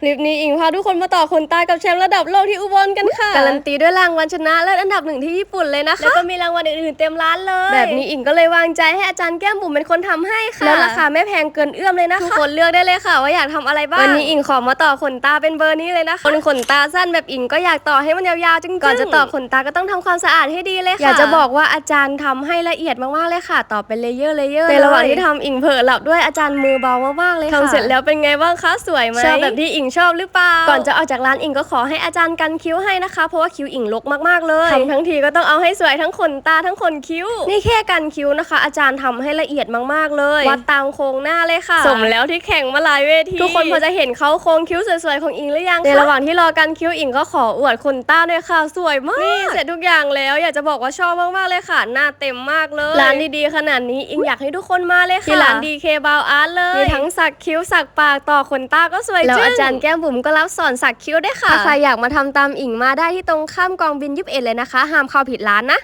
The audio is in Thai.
คลิปนี้อิงพาทุกคนมาต่อขนตากับแชมป์ระดับโลกที่อุบลกันค่ะ การันตีด้วยรางวัลชนะเลิศอันดับหนึ่งที่ญี่ปุ่นเลยนะคะ แล้วก็มีรางวัลอื่นๆเต็มร้านเลย แบบนี้อิงก็เลยวางใจให้อาจารย์แก้มบุ๋มเป็นคนทำให้ค่ะ แล้วราคาไม่แพงเกินเอื้อมเลยนะคะ ทุกคนเลือกได้เลยค่ะ ว่าอยากทำอะไรบ้าง วันนี้อิงขอมาต่อขนตาเป็นเบอร์นี้เลยนะคะคนขนตาสั้นแบบอิงก็อยากต่อให้มันยาวๆจึงๆก่อนจะต่อขนตาก็ต้องทำความสะอาดให้ดีเลยค่ะ อยากจะบอกว่าอาจารย์ทำให้ละเอียดมากๆเลยค่ะ ต่อเป็นเลเยอร์เลเยอร์ในระหว่างที่ทำอิงเผลอหลับด้วยอาจารย์มือเบามากๆเลยค่ะทำเสร็จแล้วเป็นไงบ้างคะสวยไหมชอบแบบที่อิงชอบหรือเปล่า ก่อนจะออกจากร้านอิงก็ขอให้อาจารย์กันคิ้วให้นะคะ เพราะว่าคิ้วอิงลกมากๆเลยทำทั้งทีก็ต้องเอาให้สวยทั้งขนตาทั้งขนคิ้ว นี่แค่กันคิ้วนะคะ อาจารย์ทำให้ละเอียดมากๆเลยวัดตามโครงหน้าเลยค่ะ สมแล้วที่แข่งมาหลายเวทีทุกคนพอจะเห็นเขาโครงคิ้วสวยๆของอิงหรือยังคะในระหว่างที่รอกันคิ้วอิงก็ขออวดขนตาด้วยค่ะสวยมากนี่เสร็จทุกอย่างแล้ว อยากจะบอกว่าชอบมากๆเลยค่ะ หน้าเต็มมากเลยร้านดีๆขนาดนี้อิงอยากให้ทุกคนมาเลยค่ะที่ร้านดีเคบาวอาร์ตเลยมีทั้งสักคิ้วสักปากต่อขนตาก็สวยแล้วอาจารย์แก้มบุ๋มก็รับสอนสักคิ้วด้วยค่ะถ้าใครอยากมาทำตามอิงมาได้ที่ตรงข้ามกองบินยิบเอ็ดเลยนะคะ ห้ามเข้าผิดร้านนะ